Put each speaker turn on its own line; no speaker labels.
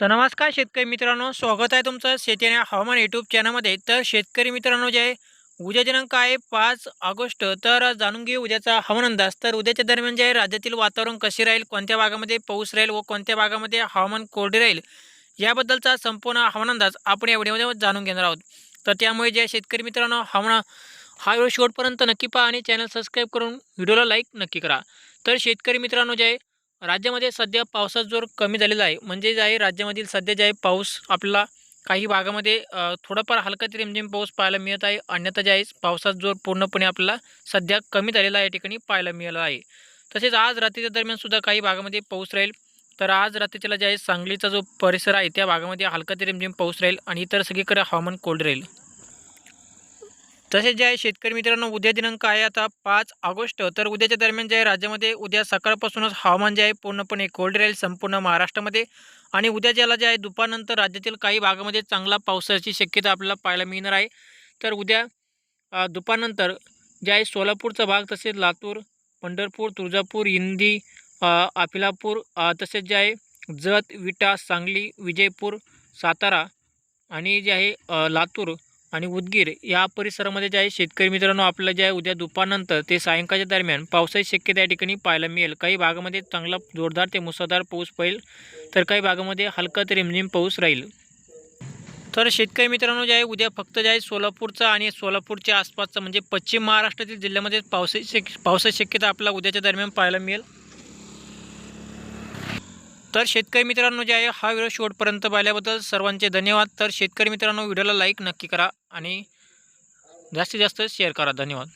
तर नमस्कार शेतकरी मित्रांनो स्वागत आहे तुमचं शेती आणि हवामान यूट्यूब चॅनलमध्ये तर शेतकरी मित्रांनो जे आहे उद्या दिनांक आहे पाच ऑगस्ट. तर जाणून घेऊ उद्याचा हवामान अंदाज. तर उद्याच्या दरम्यान जे आहे राज्यातील वातावरण कसे राहील कोणत्या भागामध्ये पाऊस राहील व कोणत्या भागामध्ये हवामान कोरडे राहील याबद्दलचा संपूर्ण हवामान अंदाज आपण या व्हिडिओमध्ये जाणून घेणार आहोत. तर त्यामुळे जे आहे शेतकरी मित्रांनो हवामान हा व्हिडिओ शेवटपर्यंत नक्की पहा आणि चॅनल सबस्क्राईब करून व्हिडिओला लाईक नक्की करा. तर शेतकरी मित्रांनो जे आहे राज्यामध्ये सध्या पावसाचा जोर कमी झालेला आहे. म्हणजे जे आहे राज्यामधील सध्या जे आहे पाऊस आपल्याला काही भागामध्ये थोडंफार थोडाफार हलका ते रिमझिम पाऊस पाहायला मिळत आहे. अन्यथा जे आहे पावसाचा जोर पूर्णपणे आपल्याला सध्या कमी झालेला आहे या ठिकाणी पाहायला मिळाला आहे. तसेच आज रात्रीच्या दरम्यान सुद्धा काही भागामध्ये पाऊस राहील. तर आज रात्रीच्याला जे आहे सांगलीचा जो परिसर आहे त्या भागामध्ये हलका ते रिमझिम पाऊस राहील आणि इतर सगळीकडे हवामान कोल्ड राहील. तसेच जे आहे शेतकरी मित्रांनो उद्या दिनांक आहे आता पाच ऑगस्ट. तर उद्याच्या दरम्यान जे आहे राज्यामध्ये उद्या सकाळपासूनच हवामान जे आहे पूर्णपणे कोल्ड राहील संपूर्ण महाराष्ट्रामध्ये. आणि उद्या ज्याला जे आहे दुपारनंतर राज्यातील काही भागामध्ये चांगला पावसाची शक्यता आपल्याला पाहायला मिळणार आहे. तर उद्या दुपारनंतर जे आहे सोलापूरचा भाग तसेच लातूर पंढरपूर तुळजापूर हिंदी अफिलापूर तसेच जे आहे जत विटा सांगली विजयपूर सातारा आणि जे आहे लातूर आणि उदगीर या परिसरामध्ये जे आहे शेतकरी मित्रांनो आपल्याला जे आहे उद्या दुपारनंतर ते सायंकाळच्या दरम्यान पावसाची शक्यता या ठिकाणी पाहायला मिळेल. काही भागामध्ये चांगला जोरदार ते मुसळधार पाऊस पडेल तर काही भागामध्ये हलका ते रिमझिम पाऊस राहील. तर शेतकरी मित्रांनो जे आहे उद्या फक्त जे आहे सोलापूरचा आणि सोलापूरच्या आसपासचा म्हणजे पश्चिम महाराष्ट्रातील जिल्ह्यामध्ये पावसाची शक पावसाची शक्यता आपल्याला उद्याच्या दरम्यान पाहायला मिळेल. तर शेतकरी मित्रांनो जे आहे हा व्हिडिओ शेवटपर्यंत पाहिल्याबद्दल सर्वांचे धन्यवाद. तर शेतकरी मित्रांनो व्हिडिओला लाईक नक्की करा आणि जास्तीत जास्त शेअर करा. धन्यवाद.